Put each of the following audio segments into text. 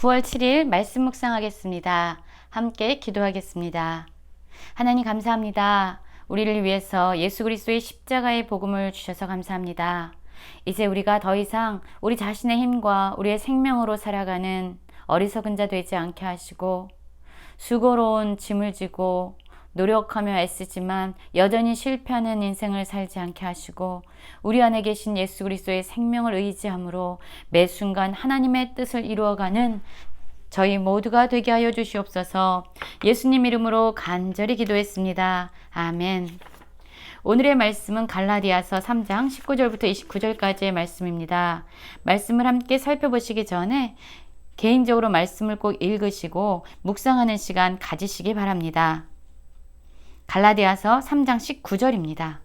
9월 7일 말씀 묵상하겠습니다. 함께 기도하겠습니다. 하나님 감사합니다. 우리를 위해서 예수 그리스도의 십자가의 복음을 주셔서 감사합니다. 이제 우리가 더 이상 우리 자신의 힘과 우리의 생명으로 살아가는 어리석은 자 되지 않게 하시고 수고로운 짐을 지고 노력하며 애쓰지만 여전히 실패하는 인생을 살지 않게 하시고 우리 안에 계신 예수 그리스도의 생명을 의지함으로 매 순간 하나님의 뜻을 이루어가는 저희 모두가 되게 하여 주시옵소서 예수님 이름으로 간절히 기도했습니다. 아멘. 오늘의 말씀은 갈라디아서 3장 19절부터 29절까지의 말씀입니다. 말씀을 함께 살펴보시기 전에 개인적으로 말씀을 꼭 읽으시고 묵상하는 시간 가지시기 바랍니다. 갈라디아서 3장 19절입니다.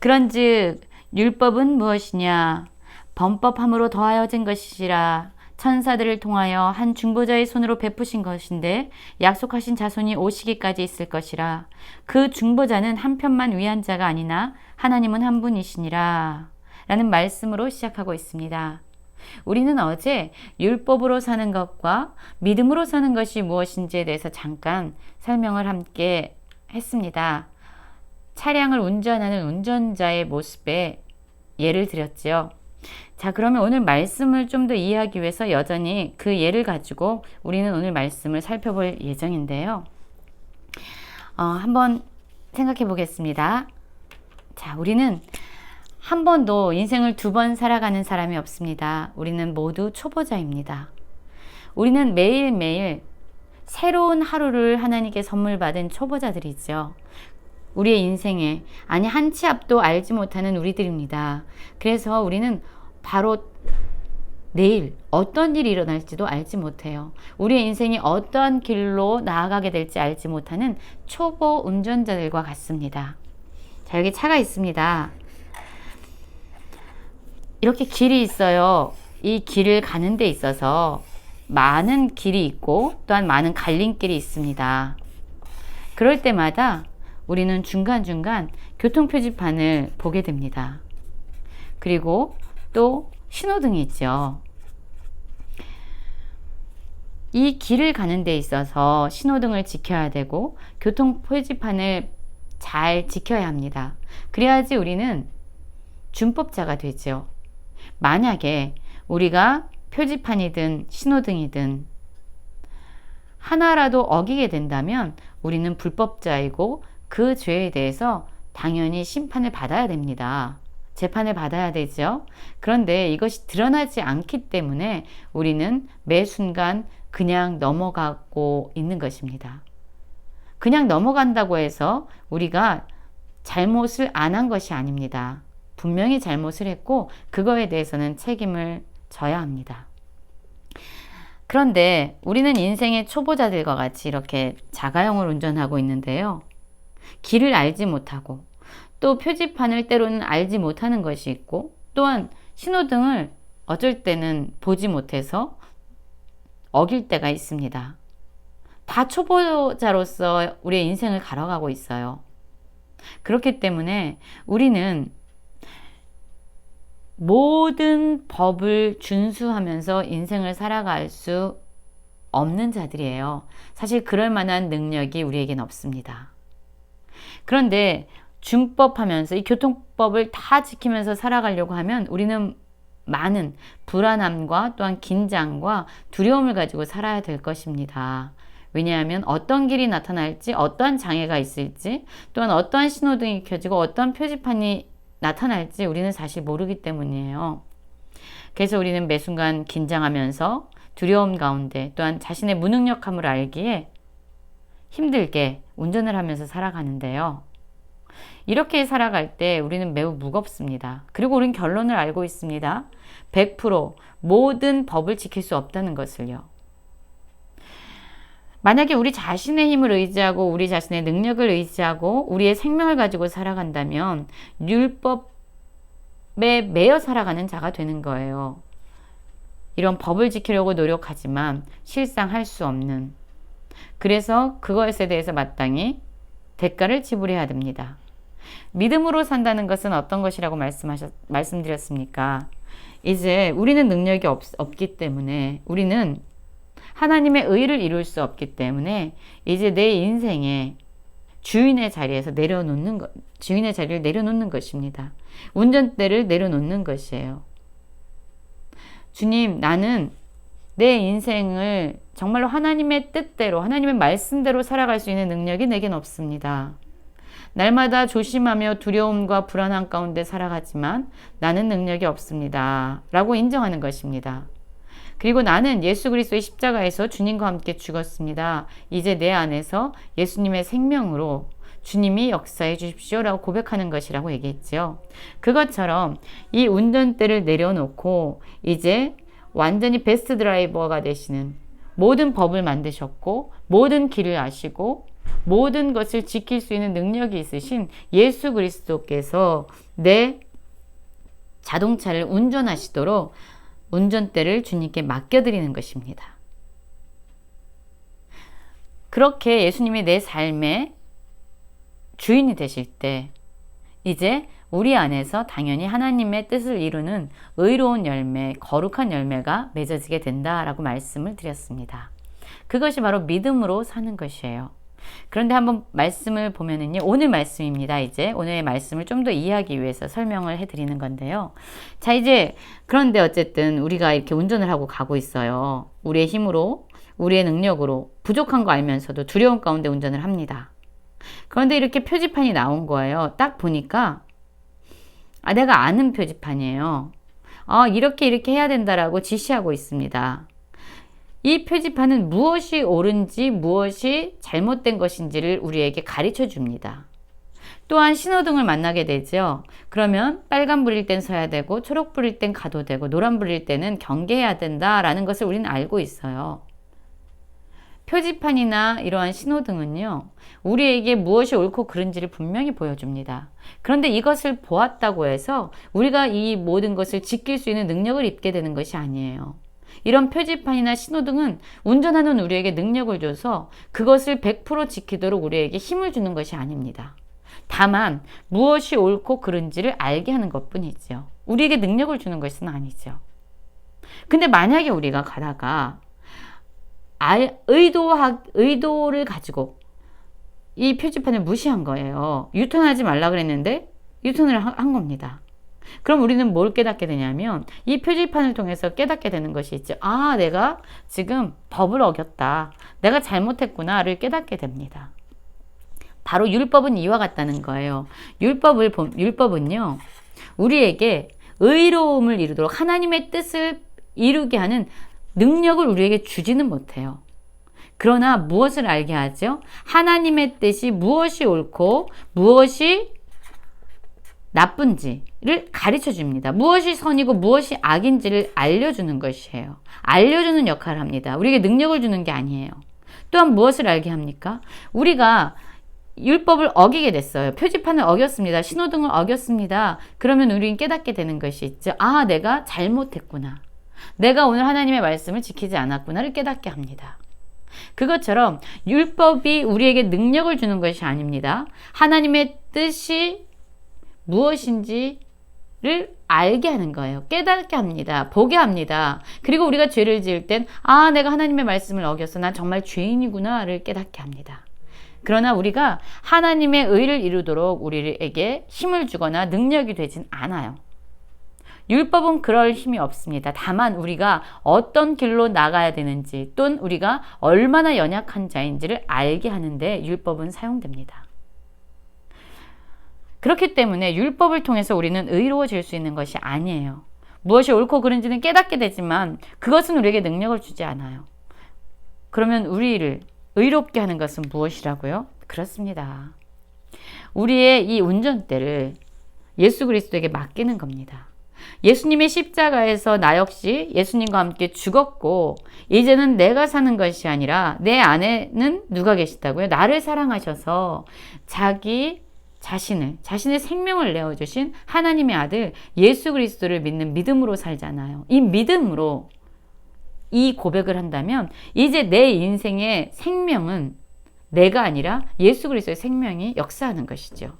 그런즉 율법은 무엇이냐 범법함으로 더하여진 것이라 천사들을 통하여 한 중보자의 손으로 베푸신 것인데 약속하신 자손이 오시기까지 있을 것이라 그 중보자는 한편만 위한 자가 아니나 하나님은 한 분이시니라 라는 말씀으로 시작하고 있습니다. 우리는 어제 율법으로 사는 것과 믿음으로 사는 것이 무엇인지에 대해서 잠깐 설명을 함께 했습니다. 차량을 운전하는 운전자의 모습에 예를 들었지요. 자, 그러면 오늘 말씀을 좀 더 이해하기 위해서 여전히 그 예를 가지고 우리는 오늘 말씀을 살펴볼 예정인데요. 어, 한번 생각해 보겠습니다. 자, 우리는 한 번도 인생을 두 번 살아가는 사람이 없습니다. 우리는 모두 초보자입니다. 우리는 매일매일 새로운 하루를 하나님께 선물 받은 초보자들이죠. 우리의 인생에 아니 한 치 앞도 알지 못하는 우리들입니다. 그래서 우리는 바로 내일 어떤 일이 일어날지도 알지 못해요. 우리의 인생이 어떤 길로 나아가게 될지 알지 못하는 초보 운전자들과 같습니다. 자, 여기 차가 있습니다. 이렇게 길이 있어요. 이 길을 가는 데 있어서 많은 길이 있고 또한 많은 갈림길이 있습니다. 그럴 때마다 우리는 중간중간 교통표지판을 보게 됩니다. 그리고 또 신호등이 있죠. 이 길을 가는 데 있어서 신호등을 지켜야 되고 교통표지판을 잘 지켜야 합니다. 그래야지 우리는 준법자가 되죠. 만약에 우리가 표지판이든 신호등이든 하나라도 어기게 된다면 우리는 불법자이고 그 죄에 대해서 당연히 심판을 받아야 됩니다. 재판을 받아야 되죠. 그런데 이것이 드러나지 않기 때문에 우리는 매 순간 그냥 넘어가고 있는 것입니다. 그냥 넘어간다고 해서 우리가 잘못을 안 한 것이 아닙니다. 분명히 잘못을 했고 그거에 대해서는 책임을 져야 합니다. 그런데 우리는 인생의 초보자들과 같이 이렇게 자가용을 운전하고 있는데요. 길을 알지 못하고 또 표지판을 때로는 알지 못하는 것이 있고 또한 신호등을 어쩔 때는 보지 못해서 어길 때가 있습니다. 다 초보자로서 우리의 인생을 갈아가고 있어요. 그렇기 때문에 우리는 모든 법을 준수하면서 인생을 살아갈 수 없는 자들이에요. 사실 그럴 만한 능력이 우리에겐 없습니다. 그런데 준법하면서 이 교통법을 다 지키면서 살아가려고 하면 우리는 많은 불안함과 또한 긴장과 두려움을 가지고 살아야 될 것입니다. 왜냐하면 어떤 길이 나타날지, 어떠한 장애가 있을지, 또한 어떠한 신호등이 켜지고 어떠한 표지판이 나타날지 우리는 사실 모르기 때문이에요. 그래서 우리는 매 순간 긴장하면서 두려움 가운데 또한 자신의 무능력함을 알기에 힘들게 운전을 하면서 살아가는데요. 이렇게 살아갈 때 우리는 매우 무겁습니다. 그리고 우리는 결론을 알고 있습니다. 100% 모든 법을 지킬 수 없다는 것을요. 만약에 우리 자신의 힘을 의지하고 우리 자신의 능력을 의지하고 우리의 생명을 가지고 살아간다면 율법에 매여 살아가는 자가 되는 거예요. 이런 법을 지키려고 노력하지만 실상 할 수 없는. 그래서 그것에 대해서 마땅히 대가를 지불해야 됩니다. 믿음으로 산다는 것은 어떤 것이라고 말씀하셨, 말씀드렸습니까? 이제 우리는 능력이 없, 없기 때문에 우리는 하나님의 의를 이룰 수 없기 때문에 이제 내 인생에 주인의 자리에서 내려놓는 것, 주인의 자리를 내려놓는 것입니다. 운전대를 내려놓는 것이에요. 주님, 나는 내 인생을 정말로 하나님의 뜻대로, 하나님의 말씀대로 살아갈 수 있는 능력이 내겐 없습니다. 날마다 조심하며 두려움과 불안함 가운데 살아가지만 나는 능력이 없습니다. 라고 인정하는 것입니다. 그리고 나는 예수 그리스도의 십자가에서 주님과 함께 죽었습니다. 이제 내 안에서 예수님의 생명으로 주님이 역사해 주십시오라고 고백하는 것이라고 얘기했죠. 그것처럼 이 운전대를 내려놓고 이제 완전히 베스트 드라이버가 되시는 모든 법을 만드셨고 모든 길을 아시고 모든 것을 지킬 수 있는 능력이 있으신 예수 그리스도께서 내 자동차를 운전하시도록 운전대를 주님께 맡겨드리는 것입니다. 그렇게 예수님이 내 삶의 주인이 되실 때, 이제 우리 안에서 당연히 하나님의 뜻을 이루는 의로운 열매, 거룩한 열매가 맺어지게 된다라고 말씀을 드렸습니다. 그것이 바로 믿음으로 사는 것이에요. 그런데 한번 말씀을 보면은요, 오늘 말씀입니다. 이제 오늘의 말씀을 좀 더 이해하기 위해서 설명을 해드리는 건데요. 자, 이제 그런데 어쨌든 우리가 이렇게 운전을 하고 가고 있어요. 우리의 힘으로, 우리의 능력으로 부족한 거 알면서도 두려움 가운데 운전을 합니다. 그런데 이렇게 표지판이 나온 거예요. 딱 보니까 아, 내가 아는 표지판이에요. 아, 이렇게 이렇게 해야 된다라고 지시하고 있습니다. 이 표지판은 무엇이 옳은지 무엇이 잘못된 것인지를 우리에게 가르쳐 줍니다. 또한 신호등을 만나게 되죠. 그러면 빨간불일 땐 서야 되고 초록불일 땐 가도 되고 노란불일 때는 경계해야 된다라는 것을 우리는 알고 있어요. 표지판이나 이러한 신호등은요, 우리에게 무엇이 옳고 그른지를 분명히 보여줍니다. 그런데 이것을 보았다고 해서 우리가 이 모든 것을 지킬 수 있는 능력을 입게 되는 것이 아니에요. 이런 표지판이나 신호등은 운전하는 우리에게 능력을 줘서 그것을 100% 지키도록 우리에게 힘을 주는 것이 아닙니다. 다만 무엇이 옳고 그른지를 알게 하는 것 뿐이죠. 우리에게 능력을 주는 것은 아니죠. 근데 만약에 우리가 가다가 의도하, 의도를 가지고 이 표지판을 무시한 거예요. 유턴하지 말라 그랬는데 유턴을 한 겁니다. 그럼 우리는 뭘 깨닫게 되냐면 이 표지판을 통해서 깨닫게 되는 것이 있죠. 아, 내가 지금 법을 어겼다. 내가 잘못했구나를 깨닫게 됩니다. 바로 율법은 이와 같다는 거예요. 율법을 율법은요. 우리에게 의로움을 이루도록 하나님의 뜻을 이루게 하는 능력을 우리에게 주지는 못해요. 그러나 무엇을 알게 하죠? 하나님의 뜻이 무엇이 옳고 무엇이 나쁜지를 가르쳐 줍니다. 무엇이 선이고 무엇이 악인지를 알려주는 것이에요. 알려주는 역할을 합니다. 우리에게 능력을 주는 게 아니에요. 또한 무엇을 알게 합니까? 우리가 율법을 어기게 됐어요. 표지판을 어겼습니다. 신호등을 어겼습니다. 그러면 우리는 깨닫게 되는 것이 있죠. 아, 내가 잘못했구나. 내가 오늘 하나님의 말씀을 지키지 않았구나를 깨닫게 합니다. 그것처럼 율법이 우리에게 능력을 주는 것이 아닙니다. 하나님의 뜻이 무엇인지를 알게 하는 거예요. 깨닫게 합니다. 보게 합니다. 그리고 우리가 죄를 지을 땐, 아, 내가 하나님의 말씀을 어겼어. 난 정말 죄인이구나를 깨닫게 합니다. 그러나 우리가 하나님의 의를 이루도록 우리에게 힘을 주거나 능력이 되진 않아요. 율법은 그럴 힘이 없습니다. 다만 우리가 어떤 길로 나가야 되는지 또는 우리가 얼마나 연약한 자인지를 알게 하는데 율법은 사용됩니다. 그렇기 때문에 율법을 통해서 우리는 의로워질 수 있는 것이 아니에요. 무엇이 옳고 그른지는 깨닫게 되지만 그것은 우리에게 능력을 주지 않아요. 그러면 우리를 의롭게 하는 것은 무엇이라고요? 그렇습니다. 우리의 이 운전대를 예수 그리스도에게 맡기는 겁니다. 예수님의 십자가에서 나 역시 예수님과 함께 죽었고, 이제는 내가 사는 것이 아니라 내 안에는 누가 계시다고요? 나를 사랑하셔서 자기 자신을, 자신의 생명을 내어 주신 하나님의 아들 예수 그리스도를 믿는 믿음으로 살잖아요. 이 믿음으로 이 고백을 한다면 이제 내 인생의 생명은 내가 아니라 예수 그리스도의 생명이 역사하는 것이죠.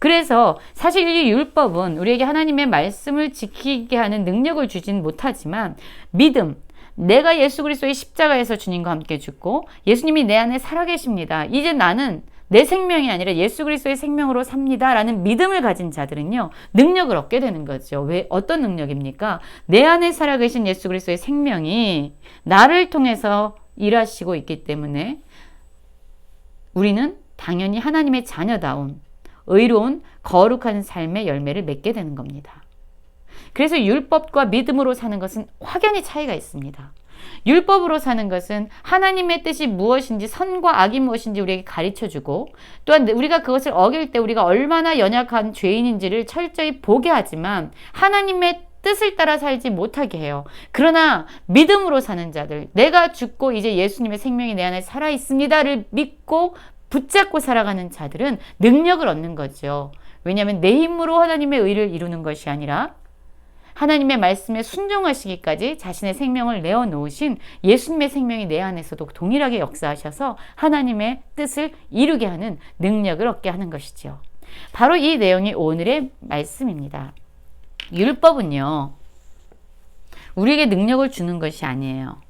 그래서 사실 이 율법은 우리에게 하나님의 말씀을 지키게 하는 능력을 주진 못하지만 믿음, 내가 예수 그리스도의 십자가에서 주님과 함께 죽고 예수님이 내 안에 살아계십니다. 이제 나는 내 생명이 아니라 예수 그리스도의 생명으로 삽니다라는 믿음을 가진 자들은요 능력을 얻게 되는 거죠. 왜 어떤 능력입니까? 내 안에 살아계신 예수 그리스도의 생명이 나를 통해서 일하시고 있기 때문에 우리는 당연히 하나님의 자녀다운 의로운 거룩한 삶의 열매를 맺게 되는 겁니다. 그래서 율법과 믿음으로 사는 것은 확연히 차이가 있습니다. 율법으로 사는 것은 하나님의 뜻이 무엇인지 선과 악이 무엇인지 우리에게 가르쳐 주고 또한 우리가 그것을 어길 때 우리가 얼마나 연약한 죄인인지를 철저히 보게 하지만 하나님의 뜻을 따라 살지 못하게 해요. 그러나 믿음으로 사는 자들, 내가 죽고 이제 예수님의 생명이 내 안에 살아 있습니다를 믿고 붙잡고 살아가는 자들은 능력을 얻는 거죠. 왜냐하면 내 힘으로 하나님의 의를 이루는 것이 아니라 하나님의 말씀에 순종하시기까지 자신의 생명을 내어놓으신 예수님의 생명이 내 안에서도 동일하게 역사하셔서 하나님의 뜻을 이루게 하는 능력을 얻게 하는 것이죠. 바로 이 내용이 오늘의 말씀입니다. 율법은요, 우리에게 능력을 주는 것이 아니에요.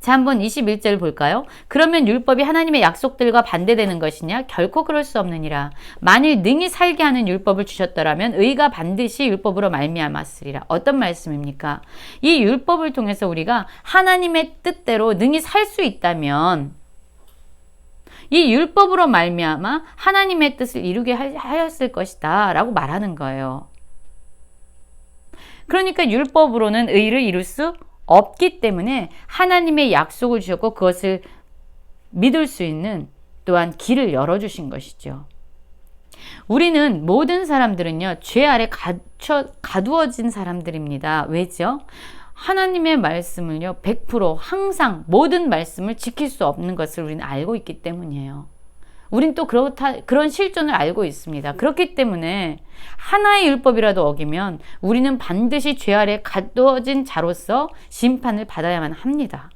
자, 한번 21절 볼까요? 그러면 율법이 하나님의 약속들과 반대되는 것이냐? 결코 그럴 수 없느니라. 만일 능히 살게 하는 율법을 주셨더라면 의가 반드시 율법으로 말미암았으리라. 어떤 말씀입니까? 이 율법을 통해서 우리가 하나님의 뜻대로 능히 살 수 있다면 이 율법으로 말미암아 하나님의 뜻을 이루게 하였을 것이다라고 말하는 거예요. 그러니까 율법으로는 의를 이룰 수 없기 때문에 하나님의 약속을 주셨고 그것을 믿을 수 있는 또한 길을 열어주신 것이죠. 우리는 모든 사람들은요, 죄 아래 갇혀, 가두어진 사람들입니다. 왜죠? 하나님의 말씀을요, 100% 항상 모든 말씀을 지킬 수 없는 것을 우리는 알고 있기 때문이에요. 우린 또 그렇다, 그런 실존을 알고 있습니다. 그렇기 때문에 하나의 율법이라도 어기면 우리는 반드시 죄 아래 가두어진 자로서 심판을 받아야만 합니다.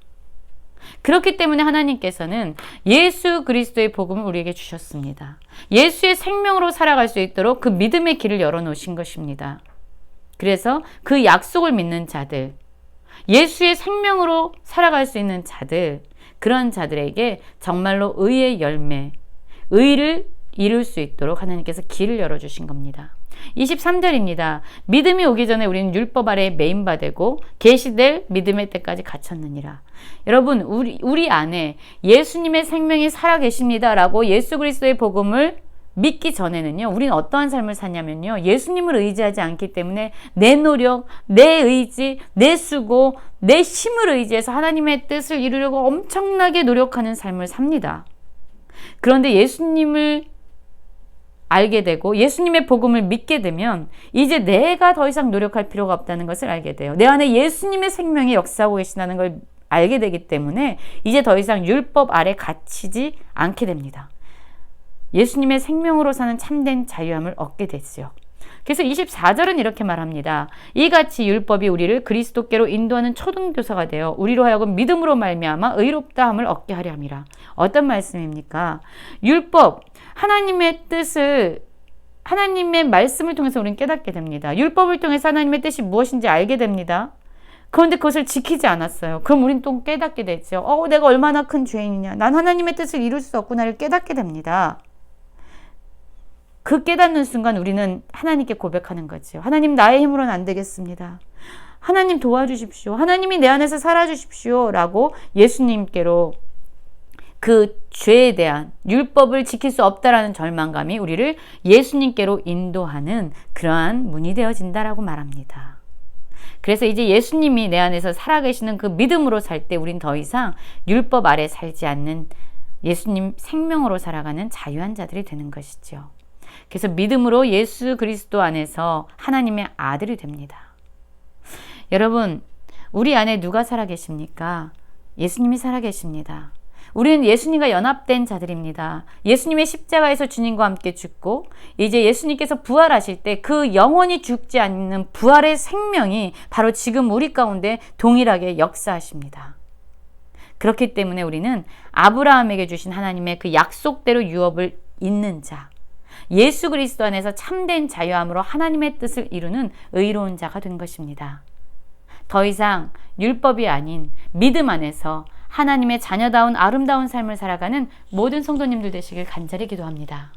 그렇기 때문에 하나님께서는 예수 그리스도의 복음을 우리에게 주셨습니다. 예수의 생명으로 살아갈 수 있도록 그 믿음의 길을 열어놓으신 것입니다. 그래서 그 약속을 믿는 자들, 예수의 생명으로 살아갈 수 있는 자들, 그런 자들에게 정말로 의의 열매, 의를 이룰 수 있도록 하나님께서 길을 열어주신 겁니다. 23절입니다. 믿음이 오기 전에 우리는 율법 아래 메인바되고 계시될 믿음의 때까지 갇혔느니라. 여러분 우리 우리 안에 예수님의 생명이 살아 계십니다라고 예수 그리스도의 복음을 믿기 전에는요, 우리는 어떠한 삶을 사냐면요, 예수님을 의지하지 않기 때문에 내 노력, 내 의지, 내 수고, 내 힘을 의지해서 하나님의 뜻을 이루려고 엄청나게 노력하는 삶을 삽니다. 그런데 예수님을 알게 되고 예수님의 복음을 믿게 되면 이제 내가 더 이상 노력할 필요가 없다는 것을 알게 돼요. 내 안에 예수님의 생명이 역사하고 계신다는 걸 알게 되기 때문에 이제 더 이상 율법 아래 갇히지 않게 됩니다. 예수님의 생명으로 사는 참된 자유함을 얻게 됐죠. 그래서 24절은 이렇게 말합니다. 이같이 율법이 우리를 그리스도께로 인도하는 초등교사가 되어 우리로 하여금 믿음으로 말미암아 의롭다함을 얻게 하려 함이라. 어떤 말씀입니까? 율법 하나님의 뜻을 하나님의 말씀을 통해서 우리는 깨닫게 됩니다. 율법을 통해서 하나님의 뜻이 무엇인지 알게 됩니다. 그런데 그것을 지키지 않았어요. 그럼 우린 또 깨닫게 되죠. 어, 내가 얼마나 큰 죄인이냐. 난 하나님의 뜻을 이룰 수 없구나를 깨닫게 됩니다. 그 깨닫는 순간 우리는 하나님께 고백하는 거죠. 하나님 나의 힘으로는 안 되겠습니다. 하나님 도와주십시오. 하나님이 내 안에서 살아주십시오. 라고 예수님께로 그 죄에 대한 율법을 지킬 수 없다라는 절망감이 우리를 예수님께로 인도하는 그러한 문이 되어진다라고 말합니다. 그래서 이제 예수님이 내 안에서 살아계시는 그 믿음으로 살 때 우린 더 이상 율법 아래 살지 않는 예수님 생명으로 살아가는 자유한 자들이 되는 것이죠. 그래서 믿음으로 예수 그리스도 안에서 하나님의 아들이 됩니다. 여러분, 우리 안에 누가 살아 계십니까? 예수님이 살아 계십니다. 우리는 예수님과 연합된 자들입니다. 예수님의 십자가에서 주님과 함께 죽고 이제 예수님께서 부활하실 때 그 영원히 죽지 않는 부활의 생명이 바로 지금 우리 가운데 동일하게 역사하십니다. 그렇기 때문에 우리는 아브라함에게 주신 하나님의 그 약속대로 유업을 잇는 자, 예수 그리스도 안에서 참된 자유함으로 하나님의 뜻을 이루는 의로운 자가 된 것입니다. 더 이상 율법이 아닌 믿음 안에서 하나님의 자녀다운 아름다운 삶을 살아가는 모든 성도님들 되시길 간절히 기도합니다.